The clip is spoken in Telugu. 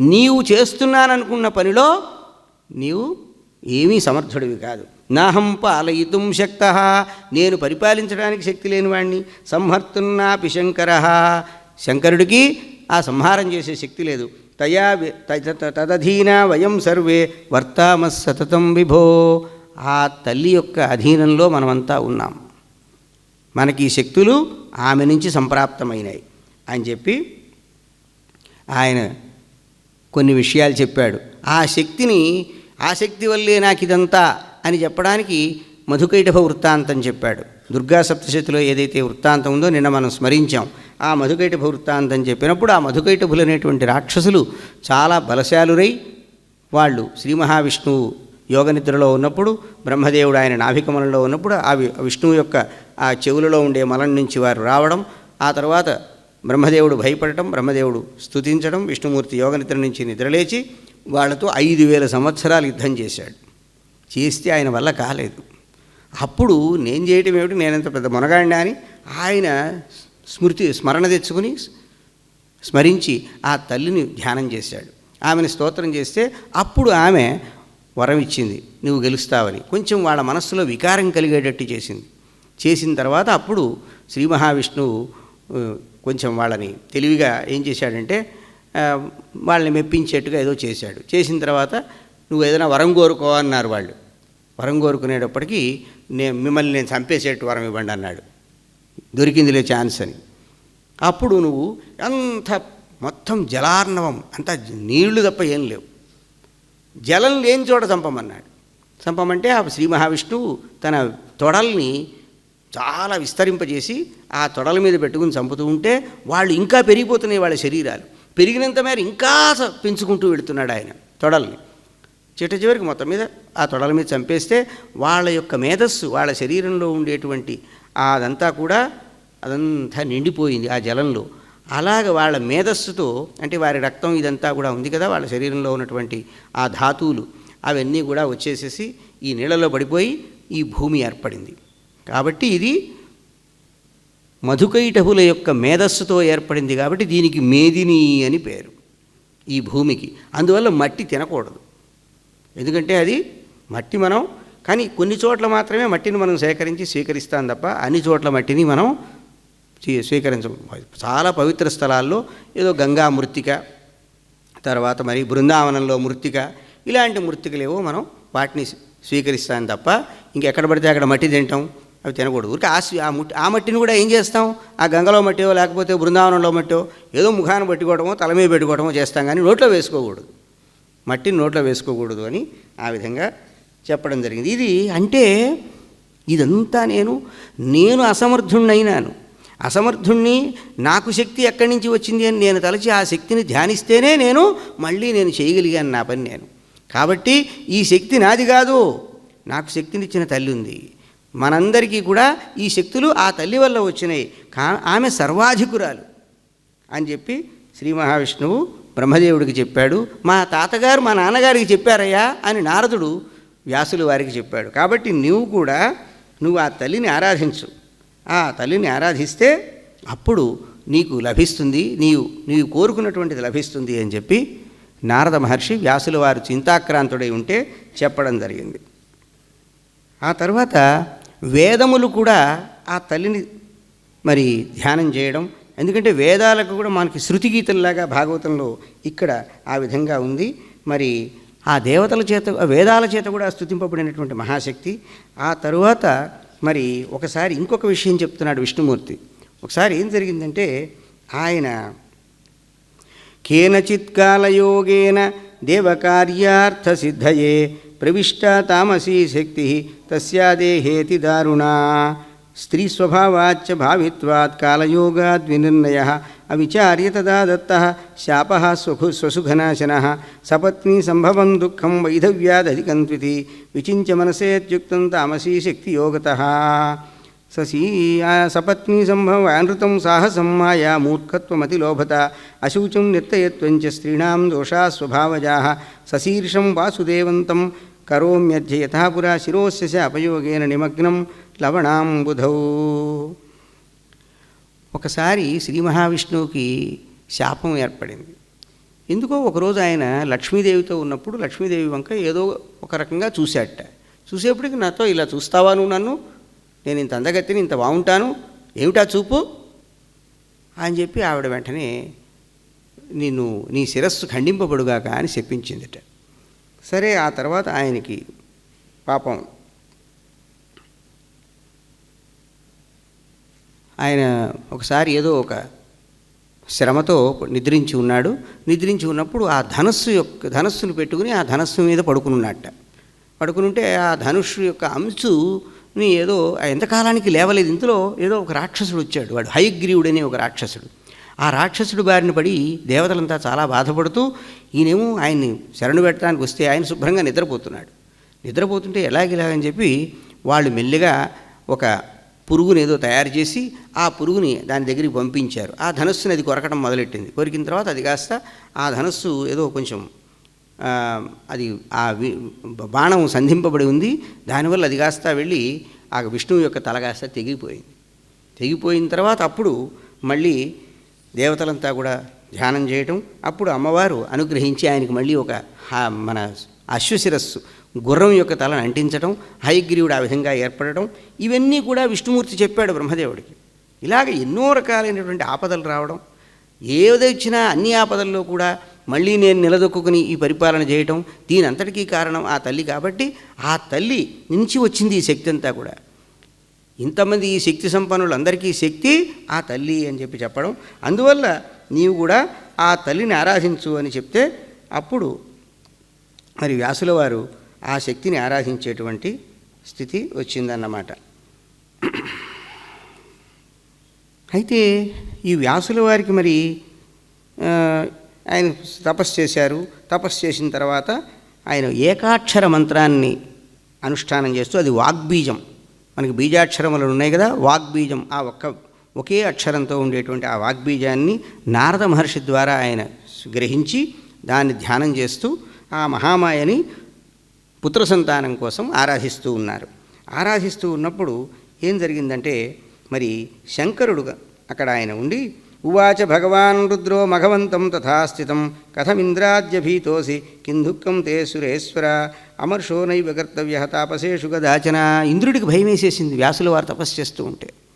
నీవు చేస్తున్నాననుకున్న పనిలో నీవు ఏమీ సమర్థుడివి కాదు. నాహం పాలయితుం శక్త. నేను పరిపాలించడానికి శక్తి లేనివాణ్ణి సంహర్తున్నాపి శంకర శంకరుడికి ఆ సంహారం చేసే శక్తి లేదు. తయా తదధీన వయం సర్వే వర్తామ సతతం విభో. ఆ తల్లి యొక్క అధీనంలో మనమంతా ఉన్నాం. మనకి ఈ శక్తులు ఆమె నుంచి సంప్రాప్తమైనాయి అని చెప్పి ఆయన కొన్ని విషయాలు చెప్పాడు. ఆ శక్తిని ఆ శక్తి వల్లే నాకు ఇదంతా అని చెప్పడానికి మధుకైటభ వృత్తాంతం చెప్పాడు. దుర్గా సప్తశతిలో ఏదైతే వృత్తాంతం ఉందో నిన్న మనం స్మరించాం. ఆ మధుకైటభ వృత్తాంతం చెప్పినప్పుడు ఆ మధుకైటభులు అనేటువంటి రాక్షసులు చాలా బలశాలురై వాళ్ళు శ్రీ మహావిష్ణువు యోగనిద్రలో ఉన్నప్పుడు బ్రహ్మదేవుడు ఆయన నాభికమలంలో ఉన్నప్పుడు ఆ విష్ణువు యొక్క ఆ చెవులలో ఉండే మలం నుంచి వారు రావడం ఆ తర్వాత బ్రహ్మదేవుడు భయపడటం బ్రహ్మదేవుడు స్తుతించడం విష్ణుమూర్తి యోగనిద్ర నుంచి నిద్రలేచి వాళ్ళతో ఐదు వేల సంవత్సరాలు యుద్ధం చేశాడు. చేస్తే ఆయన వల్ల కాలేదు. అప్పుడు నేను చేయటం ఏమిటి? నేనంత పెద్ద మునగాడినా అని ఆయన స్మృతి స్మరణ తెచ్చుకుని స్మరించి ఆ తల్లిని ధ్యానం చేశాడు. ఆమెను స్తోత్రం చేస్తే అప్పుడు ఆమె వరం ఇచ్చింది నువ్వు గెలుస్తావని. కొంచెం వాళ్ళ మనస్సులో వికారం కలిగేటట్టు చేసింది. చేసిన తర్వాత అప్పుడు శ్రీ మహావిష్ణువు కొంచెం వాళ్ళని తెలివిగా ఏం చేశాడంటే వాళ్ళని మెప్పించేట్టుగా ఏదో చేశాడు. చేసిన తర్వాత నువ్వు ఏదైనా వరం కోరుకో అన్నారు వాళ్ళు. వరం కోరుకునేటప్పటికీ నేను మిమ్మల్ని నేను చంపేసేట్టు వరం ఇవ్వండి అన్నాడు. దొరికిందిలే ఛాన్స్ అని. అప్పుడు నువ్వు అంత మొత్తం జలార్ణవం అంత నీళ్ళు తప్ప ఏం లేవు. జలం లేని చోట చంపమన్నాడు. చంపమంటే ఆ శ్రీ మహావిష్ణువు తన తొడల్ని చాలా విస్తరింపజేసి ఆ తొడల మీద పెట్టుకుని చంపుతూ ఉంటే వాళ్ళు ఇంకా పెరిగిపోతున్నాయి వాళ్ళ శరీరాలు. పెరిగినంత మేర ఇంకా పెంచుకుంటూ వెళుతున్నాడు ఆయన తొడల్ని. చిట్ట చివరికి మొత్తం మీద ఆ తొడల మీద చంపేస్తే వాళ్ళ యొక్క మేధస్సు వాళ్ళ శరీరంలో ఉండేటువంటి అదంతా కూడా అదంతా నిండిపోయింది ఆ జలంలో. అలాగ వాళ్ళ మేధస్సుతో అంటే వారి రక్తం ఇదంతా కూడా ఉంది కదా వాళ్ళ శరీరంలో ఉన్నటువంటి ఆ ధాతువులు అవన్నీ కూడా వచ్చేసేసి ఈ నీళ్ళలో పడిపోయి ఈ భూమి ఏర్పడింది. కాబట్టి ఇది మధుకైటహుల యొక్క మేధస్సుతో ఏర్పడింది కాబట్టి దీనికి మేదిని అని పేరు ఈ భూమికి. అందువల్ల మట్టి తినకూడదు. ఎందుకంటే అది మట్టి మనం కానీ కొన్ని చోట్ల మాత్రమే మట్టిని మనం సేకరించి స్వీకరిస్తాం తప్ప అన్ని చోట్ల మట్టిని మనం స్వీ- స్వీకరించం చాలా పవిత్ర స్థలాల్లో ఏదో గంగా మృతిక తర్వాత మరి బృందావనంలో మృతిక ఇలాంటి మృతికలేవో మనం వాటిని స్వీకరిస్తాం తప్ప ఇంకెక్కడ పడితే అక్కడ మట్టి తింటాం. అవి తినకూడదు. ఊరికి ఆ ఆ ఆ మట్టిని కూడా ఏం చేస్తాం? ఆ గంగలో మట్టో లేకపోతే బృందావనంలో మట్టో ఏదో ముఖాన్ని పెట్టుకోవడమో తల మీద పెట్టుకోవడమో చేస్తాం కానీ నోట్లో వేసుకోకూడదు. మట్టిని నోట్లో వేసుకోకూడదు అని ఆ విధంగా చెప్పడం జరిగింది. ఇది అంటే ఇదంతా నేను నేను అసమర్థుణ్ణైనాను. అసమర్థుణ్ణి నాకు శక్తి ఎక్కడి నుంచి వచ్చింది అని నేను తలచి ఆ శక్తిని ధ్యానిస్తేనే నేను మళ్ళీ నేను చేయగలిగాను నా పని నేను. కాబట్టి ఈ శక్తి నాది కాదు. నాకు శక్తినిచ్చిన తల్లి ఉంది. మనందరికీ కూడా ఈ శక్తులు ఆ తల్లి వల్ల వచ్చినాయి. కా ఆమె సర్వాధికురాలు అని చెప్పి శ్రీ మహావిష్ణువు బ్రహ్మదేవుడికి చెప్పాడు. మా తాతగారు మా నాన్నగారికి చెప్పారయ్యా అని నారదుడు వ్యాసులు వారికి చెప్పాడు. కాబట్టి నువ్వు కూడా నువ్వు ఆ తల్లిని ఆరాధించు. ఆ తల్లిని ఆరాధిస్తే అప్పుడు నీకు లభిస్తుంది నీవు నీవు కోరుకున్నటువంటిది లభిస్తుంది అని చెప్పి నారద మహర్షి వ్యాసుల వారు చింతాక్రాంతుడై ఉంటే చెప్పడం జరిగింది. ఆ తర్వాత వేదములు కూడా ఆ తల్లిని మరి ధ్యానం చేయడం ఎందుకంటే వేదాలకు కూడా మనకి శృతి గీతల్లాగా భాగవతంలో ఇక్కడ ఆ విధంగా ఉంది. మరి ఆ దేవతల చేత వేదాల చేత కూడా స్థుతింపబడినటువంటి మహాశక్తి. ఆ తరువాత మరి ఒకసారి ఇంకొక విషయం చెప్తున్నాడు విష్ణుమూర్తి. ఒకసారి ఏం జరిగిందంటే ఆయన కేనచిత్ కాలయోగేన దేవకార్యార్థసిద్ధయే प्रविष्टा तामसी शक्ति तस्यादेहेति दारुणा। स्त्री स्वभावाच्च भावित्वात् कालयोगाद् विनिर्णयः अविचार्य तदा दत्तः, शापः स्वखु स्वसुघनाशनः सपत्नी सम्भवं दुःखं वैधव्यादधिकन्त्विति विचिञ्च मनसेत्युक्तं तामसी शक्तियोगतः। ససీయా మనసేత్యుక్తం సపత్నీ సంభవానృతం సాహసం మాయా మూర్ఖత్వమతి లోభత అశూచం నిర్తయత్వంచ స్త్రీణాం దోషా స్వభావజా సశీర్షం వాసుదేవంతం కరోమ్యధ్య యథాపురా శిరోస్య అపయోగేన నిమగ్నం లవణాంబుధౌ ఒకసారి శ్రీ మహావిష్ణువుకి శాపం ఏర్పడింది. ఎందుకో ఒకరోజు ఆయన లక్ష్మీదేవితో ఉన్నప్పుడు లక్ష్మీదేవి వంక ఏదో ఒక రకంగా చూశాట చూసేప్పటికి నాతో ఇలా చూస్తావా నువ్వు నన్ను? నేను ఇంత అందగత్తిని ఇంత బాగుంటాను ఏమిటా చూపు? అని చెప్పి ఆవిడ వెంటనే నిన్ను నీ శిరస్సు ఖండింపబడుగాక అని చెప్పించిందిట. సరే ఆ తర్వాత ఆయనకి పాపం ఆయన ఒకసారి ఏదో ఒక శ్రమతో నిద్రించి ఉన్నాడు. నిద్రించి ఉన్నప్పుడు ఆ ధనస్సు యొక్క ధనస్సును పెట్టుకుని ఆ ధనస్సు మీద పడుకుని ఉన్నట్ట పడుకుని ఉంటే ఆ ధనుస్సు యొక్క అంచుని ఏదో ఎంతకాలానికి లేవలేదు. ఇందులో ఏదో ఒక రాక్షసుడు వచ్చాడు. వాడు హయగ్రీవుడు అనే ఒక రాక్షసుడు. ఆ రాక్షసుడు బారిన పడి దేవతలంతా చాలా బాధపడుతూ ఈయనేమో ఆయన్ని శరణు పెట్టడానికి వస్తే ఆయన శుభ్రంగా నిద్రపోతున్నాడు. నిద్రపోతుంటే ఎలాగిలాగని చెప్పి వాళ్ళు మెల్లిగా ఒక పురుగుని ఏదో తయారు చేసి ఆ పురుగుని దాని దగ్గరికి పంపించారు. ఆ ధనస్సుని అది కొరకడం మొదలెట్టింది. కొరికిన తర్వాత అది కాస్త ఆ ధనస్సు ఏదో కొంచెం అది ఆ వి- బాణం సంధింపబడి ఉంది. దానివల్ల అది కాస్త వెళ్ళి ఆ విష్ణువు యొక్క తల కాస్త తెగిపోయింది. తెగిపోయిన తర్వాత అప్పుడు మళ్ళీ దేవతలంతా కూడా ధ్యానం చేయటం. అప్పుడు అమ్మవారు అనుగ్రహించి ఆయనకి మళ్ళీ ఒక మన అశ్వశిరస్సు గుర్రం యొక్క తలను అంటించటం హయగ్రీవుడు ఆ విధంగా ఏర్పడటం. ఇవన్నీ కూడా విష్ణుమూర్తి చెప్పాడు బ్రహ్మదేవుడికి. ఇలాగ ఎన్నో రకాలైనటువంటి ఆపదలు రావడం. ఏదొచ్చినా అన్ని ఆపదల్లో కూడా మళ్ళీ నేను నిలదొక్కుని ఈ పరిపాలన చేయటం దీని అంతటికీ కారణం ఆ తల్లి కాబట్టి ఆ తల్లి నుంచి వచ్చింది ఈ శక్తి అంతా కూడా. ఇంతమంది ఈ శక్తి సంపన్నులందరికీ శక్తి ఆ తల్లి అని చెప్పి చెప్పడం. అందువల్ల నీవు కూడా ఆ తల్లిని ఆరాధించు అని చెప్తే అప్పుడు మరి వ్యాసుల వారు ఆ శక్తిని ఆరాధించేటువంటి స్థితి వచ్చిందన్నమాట. అయితే ఈ వ్యాసుల వారికి మరి ఆయన తపస్సు చేశారు. తపస్సు చేసిన తర్వాత ఆయన ఏకాక్షర మంత్రాన్ని అనుష్ఠానం చేస్తూ అది వాగ్బీజం. మనకి బీజాక్షరములు ఉన్నాయి కదా వాగ్బీజం. ఆ ఒక్క ఒకే అక్షరంతో ఉండేటువంటి ఆ వాగ్బీజాన్ని నారద మహర్షి ద్వారా ఆయన గ్రహించి దాన్ని ధ్యానం చేస్తూ ఆ మహామాయని పుత్ర సంతానం కోసం ఆరాధిస్తూ ఉన్నారు. ఆరాధిస్తూ ఉన్నప్పుడు ఏం జరిగిందంటే మరి శంకరుడు అక్కడ ఆయన ఉండి ఉవాచ భగవాన్ రుద్రో మఘవంతం తథాస్థితం. కథమింద్రాద్యభీతోసి కిందుక్కం తే సురేశ్వర. అమర్షో నైవ కర్తవ్య తాపసేషు గదాచన. ఇంద్రుడికి భయం వేసేసింది వ్యాసుల వారు తపస్సు చేస్తూ ఉంటే.